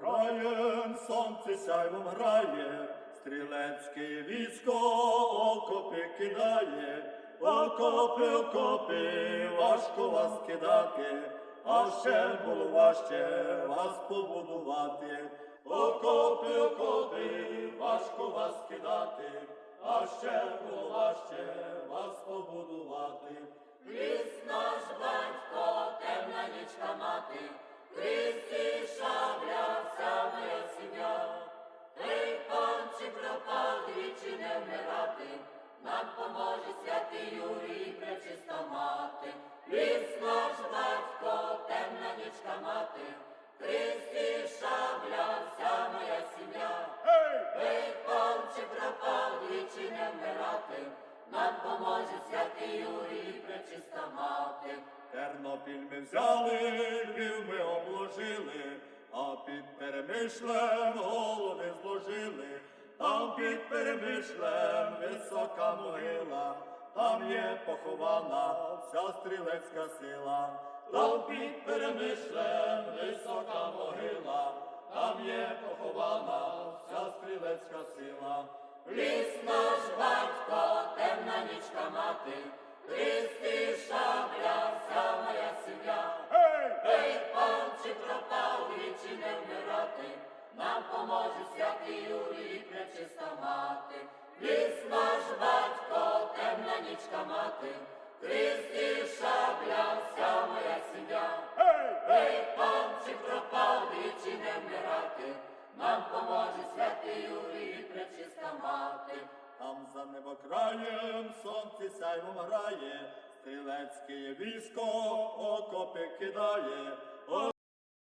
краєм сонце сяйвом грає, стрілецьке військо окопи кидає, окопи, окопи, важко вас кидати, а ще було важче вас побудувати. Окопи, окопи, важко вас кидати, а ще було не вмирати, нам поможе святий Юрій, пречиста мати. Ліс наш батько, темна нічка мати, Христі шабля, вся моя сім'я. Ей, панче пропав, двічі не вмирати, нам поможе святий Юрій, пречиста мати. Тернопіль ми взяли, Львів ми обложили, а під перемишлем під перемишлем висока могила, там є похована вся стрілецька сила, там під перемишлем висока могила, там є похована вся стрілецька сила. Ліс наш батько, темна нічка мати, Христи шабля, вся моя сім'я. Ей, панче пропав, двічі не вмирати, нам поможе святий. Ліс наш батько, темна нічка мати, Христи шабля, вся моя сім'я. Ей, панче пропав, двічі не вмирати, нам поможе святий Юрій, пречиста мати. Там за небокраєм сонце сяйвом грає, стрілецьке військо окопи кидає,